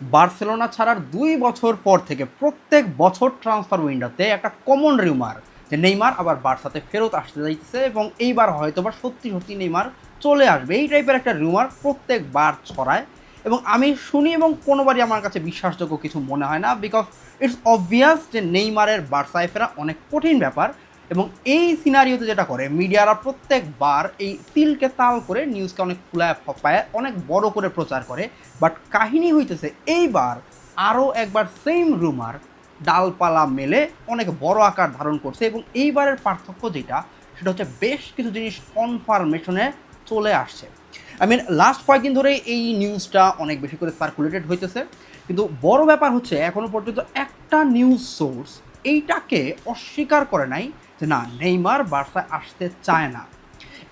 Barcelona ছাড়ার দুই বছর পর থেকে প্রত্যেক বছর ট্রান্সফার উইন্ডোতে একটা কমন রিউমার যে নেইমার আবার বার্সাতে ফেরত আসতে যাইতেছে এবং এইবার হয়তো বা সত্যি সত্যি নেইমার চলে আসবে। এই টাইপের একটা রিউমার প্রত্যেকবার ছড়ায় এবং আমি শুনি এবং কোনোবারই আমার কাছে বিশ্বাসযোগ্য কিছু মনে হয় না বিকজ ইটস অবভিয়াস যে নেইমারের বার্সায় ফেরা অনেক কঠিন ব্যাপার। এবং এই সিনারিওতে যেটা করে মিডিয়ারা প্রত্যেকবার এই তিলকে তাল করে নিউজকে অনেক ফুলায়, ফপায়, অনেক বড় করে প্রচার করে। বাট কাহিনী হইতেছে, এইবার আরও একবার সেম রুমার ডালপালা মেলে অনেক বড় আকার ধারণ করছে এবং এইবারের পার্থক্য যেটা, সেটা হচ্ছে বেশ কিছু জিনিস কনফার্মেশনে চলে আসছে। আই মিন লাস্ট কয়েকদিন ধরে এই নিউজটা অনেক বেশি করে সার্কুলেটেড হইতেছে। কিন্তু বড় ব্যাপার হচ্ছে এখনও পর্যন্ত একটা নিউজ সোর্স এইটাকে অস্বীকার করে নাই। যে না, নেইমার বার্সায় আসতে চায় না।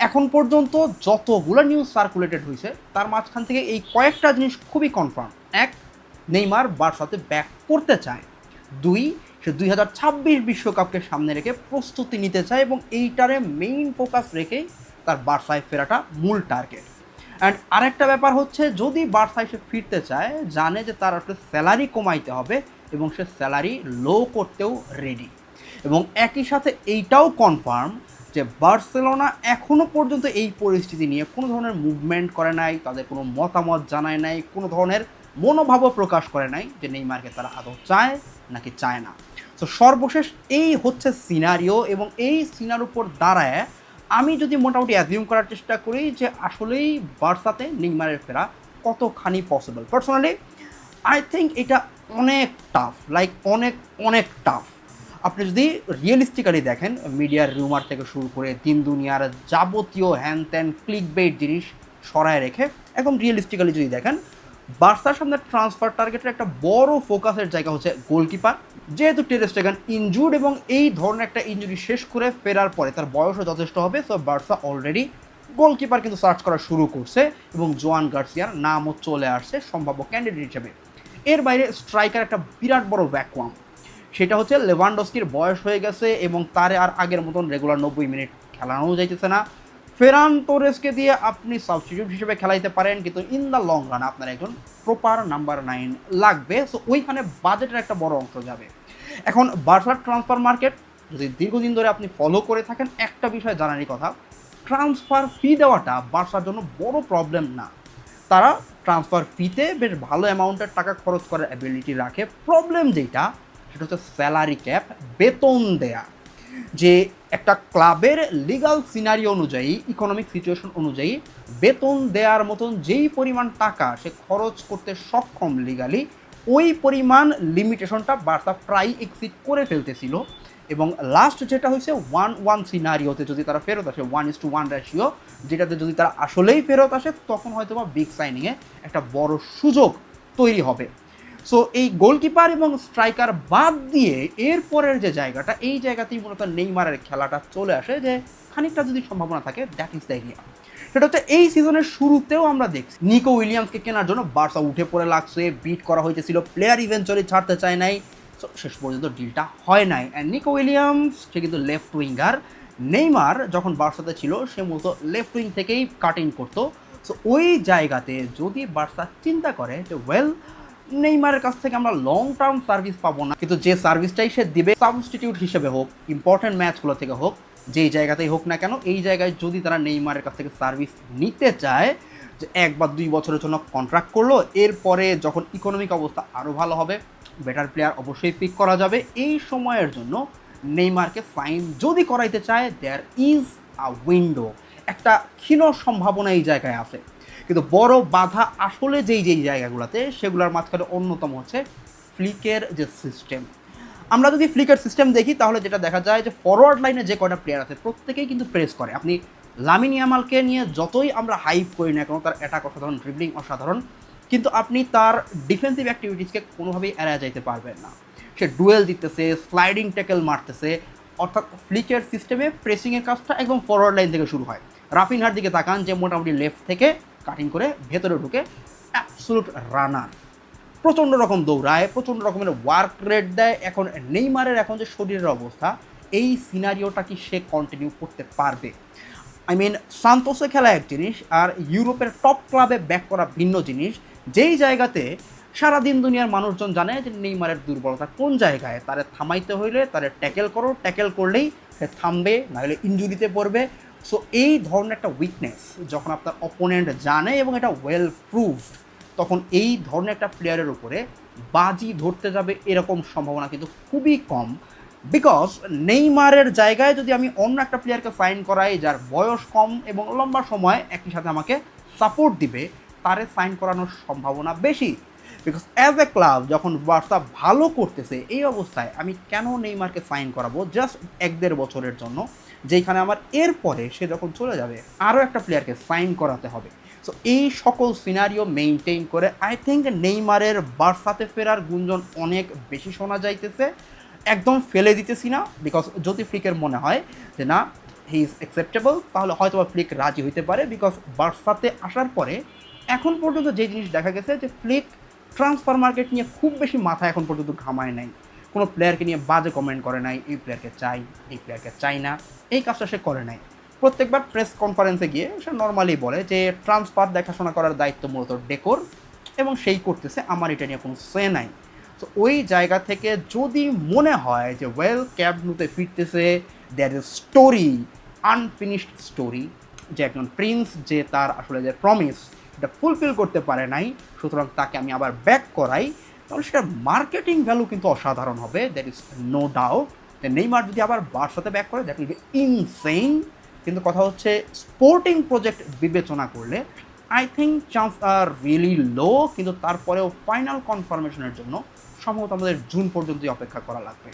এখন পর্যন্ত যতগুলো নিউজ সার্কুলেটেড হয়েছে তার মাঝখান থেকে এই কয়েকটা জিনিস খুবই কনফার্ম এক, নেইমার বার্সাতে ব্যাক করতে চায়। দুই, সে দুই হাজার ছাব্বিশ বিশ্বকাপকে সামনে রেখে প্রস্তুতি নিতে চায় এবং এইটারে মেইন ফোকাস রেখেই তার বার্সায় ফেরাটা মূল টার্গেট অ্যান্ড আরেকটা ব্যাপার হচ্ছে, যদি বার্সায় সে ফিরতে চায়, জানে যে তার আসলে স্যালারি কমাইতে হবে এবং সে স্যালারি লো করতেও রেডি এবং একই সাথে এইটাও কনফার্ম যে বার্সেলোনা এখনও পর্যন্ত এই পরিস্থিতি নিয়ে কোনো ধরনের মুভমেন্ট করে নাই, তাদের কোনো মতামত জানায় নাই, কোনো ধরনের মনোভাবও প্রকাশ করে নাই যে নেইমারকে তারা আদৌ চায় নাকি চায় না। তো সর্বশেষ এই হচ্ছে সিনারিও এবং এই সিনার উপর দাঁড়ায় আমি যদি মোটামুটি অ্যাজিউম করার চেষ্টা করি যে আসলেই বার্সাতে নেইমারের ফেরা কতখানি পসিবল পার্সোনালি আই থিঙ্ক এটা অনেক টাফ লাইক অনেক অনেক টাফ আপনি যদি রিয়েলিস্টিক্যালি দেখেন, মিডিয়ার রিউমার থেকে শুরু করে দিন দুনিয়ার যাবতীয় হ্যান ত্যান ক্লিক বেট জিনিস সরায় রেখে একদম রিয়েলিস্টিক্যালি যদি দেখেন, বার্সার সামনে ট্রান্সফার টার্গেটের একটা বড় ফোকাসের জায়গা হচ্ছে গোলকিপার যেহেতু টেরেস্টেগান ইনজুর্ড এবং এই ধরনের একটা ইঞ্জুরি শেষ করে ফেরার পরে তার বয়সও যথেষ্ট হবে সো বার্সা অলরেডি গোলকিপার কিন্তু সার্চ করা শুরু করছে এবং জোয়ান গার্সিয়ার নামও চলে আসছে সম্ভাব্য ক্যান্ডিডেট হিসেবে। এর বাইরে স্ট্রাইকার একটা বিরাট বড় ভ্যাকুয়াম সেটা হচ্ছে লেভানডস্কির বয়স হয়ে গেছে এবং তারে আর আগের মতন রেগুলার নব্বই মিনিট খেলানো যাইতেছে না। ফেরান তোরেসকে দিয়ে আপনি সাবস্টিটিউট হিসেবে খেলাইতে পারেন, কিন্তু ইন দ্য লং রান আপনার একজন প্রপার নাম্বার নাইন লাগবে। সো ওইখানে বাজেটের একটা বড় অংশ যাবে। এখন বার্সার ট্রান্সফার মার্কেট যদি দীর্ঘদিন ধরে আপনি ফলো করে থাকেন, একটা বিষয় জানারই কথা ট্রান্সফার ফি দেওয়াটা বার্সার জন্য বড় প্রবলেম না। তারা ট্রান্সফার ফিতে বেশ ভালো অ্যামাউন্টের টাকা খরচ করার অ্যাবিলিটি রাখে। প্রবলেম যেটা সেটা হচ্ছে স্যালারি ক্যাপ বেতন দেয়া। যে একটা ক্লাবের লিগাল সিনারি অনুযায়ী ইকোনমিক সিচুয়েশন অনুযায়ী, বেতন দেওয়ার মতন যেই পরিমাণ টাকা সে খরচ করতে সক্ষম লিগালি ওই পরিমাণ লিমিটেশনটা বার্সা প্রায় এক্সিড করে ফেলতেছিল। এবং লাস্ট যেটা হয়েছে ওয়ান ওয়ান সিনারিওতে যদি তারা ফেরত আসে one is to one ratio যেটাতে যদি তারা আসলেই ফেরত আসে, তখন হয়তো বা বিগ সাইনিংয়ে একটা বড় সুযোগ তৈরি হবে। সো এই গোলকিপার এবং স্ট্রাইকার বাদ দিয়ে এরপরের যে জায়গাটা, এই জায়গাতেই মূলত নেইমারের খেলাটা চলে আসে যে খানিকটা যদি সম্ভাবনা থাকে দ্যাট ইজ দ্য এরিয়া সেটা হচ্ছে এই সিজনের শুরুতেও আমরা দেখছি নিকো উইলিয়ামসকে কেনার জন্য বার্সা উঠে পড়ে লাগছে বিট করা হয়েছিল প্লেয়ার ইভেন্চুয়ালি ছাড়তে চায় নাই সো শেষ পর্যন্ত ডিলটা হয় নাই। অ্যান্ড নিকো উইলিয়ামস সে কিন্তু লেফট উইঙ্গার নেইমার যখন বার্সাতে ছিল, সে মূলত লেফট উইং থেকেই কাটিং করতো। সো ওই জায়গাতে যদি বার্সা চিন্তা করে যে ওয়েল নেইমারের কাছ থেকে আমরা লং টার্ম সার্ভিস পাবো না। কিন্তু যে সার্ভিসটাই সে দিবে সাবস্টিটিউট হিসেবে হোক ইম্পর্টেন্ট ম্যাচগুলো থেকে হোক, যেই জায়গাতেই হোক না কেন, এই জায়গায় যদি তারা নেইমারের কাছ থেকে সার্ভিস নিতে চায়, যে এক বা দুই বছরের জন্য কন্ট্রাক্ট করল, এরপরে যখন ইকোনমিক অবস্থা আরও ভালো হবে বেটার প্লেয়ার অবশ্যই পিক করা যাবে। এই সময়ের জন্য নেইমারকে সাইন যদি করাইতে চায় দেয়ার ইজ আ উইন্ডো একটা ক্ষীণ সম্ভাবনা এই জায়গায় আছে। কিন্তু বড় বাধা আসলে যেই যেই জায়গাগুলোতে, সেগুলোর মাঝখানে অন্যতম হচ্ছে ফ্লিকের যে সিস্টেম আমরা যদি ফ্লিকের সিস্টেম দেখি, তাহলে যেটা দেখা যায় যে ফরওয়ার্ড লাইনে যে কয়টা প্লেয়ার আছে, প্রত্যেকেই কিন্তু প্রেস করে। আপনি লামিন ইয়ামালকে নিয়ে যতই আমরা হাইপ করি না কেন, তার অ্যাটাক অসাধারণ ড্রিবলিং অসাধারণ, কিন্তু আপনি তার ডিফেন্সিভ অ্যাক্টিভিটিসকে কোনোভাবেই এড়ায় যাইতে পারবেন না। সে ডুয়েল দিতেছে স্লাইডিং ট্যাকেল মারতেছে, অর্থাৎ ফ্লিকের সিস্টেমে প্রেসিংয়ের কাজটা একদম ফরওয়ার্ড লাইন থেকে শুরু হয়। রাফিনহার দিকে তাকান যে মোটামুটি লেফট থেকে কাটিং করে ভেতরে ঢুকে অ্যাবসলুট রানার প্রচণ্ড রকম দৌড়ায়, প্রচণ্ড রকমের ওয়ার্ক রেট দেয়। এখন নেইমারের এখন যে শরীরের অবস্থা, এই সিনারিওটা কি সে কন্টিনিউ করতে পারবে? আই মিন সান্তোসে খেলা এক জিনিস আর ইউরোপের টপ ক্লাবে ব্যাক করা ভিন্ন জিনিস। যেই জায়গাতে সারাদিন দুনিয়ার মানুষজন জানে যে নেইমারের দুর্বলতা কোন জায়গায়? তারে থামাইতে হইলে তারে ট্যাকেল করো। ট্যাকেল করলেই সে থামবে, নাহলে ইঞ্জুরিতে পড়বে। সো এই ধরনের একটা উইকনেস যখন আপনার অপোনেন্ট জানে এবং এটা ওয়েল প্রুভড তখন এই ধরনের একটা প্লেয়ারের উপরে বাজি ধরতে যাবে এরকম সম্ভাবনা কিন্তু খুবই কম। বিকজ নেইমারের জায়গায় যদি আমি অন্য একটা প্লেয়ারকে সাইন করাই, যার বয়স কম এবং লম্বা সময় একই সাথে আমাকে সাপোর্ট দিবে, তারে সাইন করানোর সম্ভাবনা বেশি। বিকজ অ্যাজ এ ক্লাব যখন বার্সা ভালো করতেছে, এই অবস্থায় আমি কেন নেইমারকে সাইন করাবো? জাস্ট এক দেড় বছরের জন্য যেখানে আমার এরপরে সে যখন চলে যাবে, আরও একটা প্লেয়ারকে সাইন করাতে হবে। সো এই সকল সিনারিও মেনটেন করে আই থিঙ্ক নেইমারের বার্সাতে ফেরার গুঞ্জন অনেক বেশি শোনা যাইতেছে। একদম ফেলে দিতেছি না বিকজ যদি ফ্লিকের মনে হয় যে না হি ইজ অ্যাকসেপ্টেবল তাহলে হয়তো বা ফ্লিক রাজি হইতে পারে বিকজ বার্সাতে আসার পরে, এখন পর্যন্ত যে জিনিস দেখা গেছে যে ফ্লিক ট্রান্সফার মার্কেট নিয়ে খুব বেশি মাথা এখন পর্যন্ত ঘামায় নাই। কোনো প্লেয়ারকে নিয়ে বাজে কমেন্ট করে নাই, এই প্লেয়ারকে চাই, এই প্লেয়ারকে চাই না, এই কাজটা সে করে নাই। প্রত্যেকবার প্রেস কনফারেন্সে গিয়ে সে নর্মালি বলে যে ট্রান্সফার দেখাশোনা করার দায়িত্ব মূলত ডেকোর এবং সেই করতেছে, আমার এটা নিয়ে কোনো সে নাই। তো ওই জায়গা থেকে যদি মনে হয় যে ওয়েল ক্যাব নুতে ফিরতেছে there is story unfinished story যে একজন প্রিন্স যে তার আসলে যে প্রমিস এটা ফুলফিল করতে পারে নাই, সুতরাং তাকে আমি আবার ব্যাক করাই, তাহলে সেটার মার্কেটিং ভ্যালু কিন্তু অসাধারণ হবে that is no doubt Neymar যদি আবার বার্সাতে ব্যাক করে দ্যাট উইল বি ইনসেইন কিন্তু কথা হচ্ছে স্পোর্টিং প্রজেক্ট বিবেচনা করলে I think chance are really low কিন্তু তারপরেও ফাইনাল কনফার্মেশনের জন্য সম্ভবত আমাদের জুন পর্যন্তই অপেক্ষা করা লাগবে।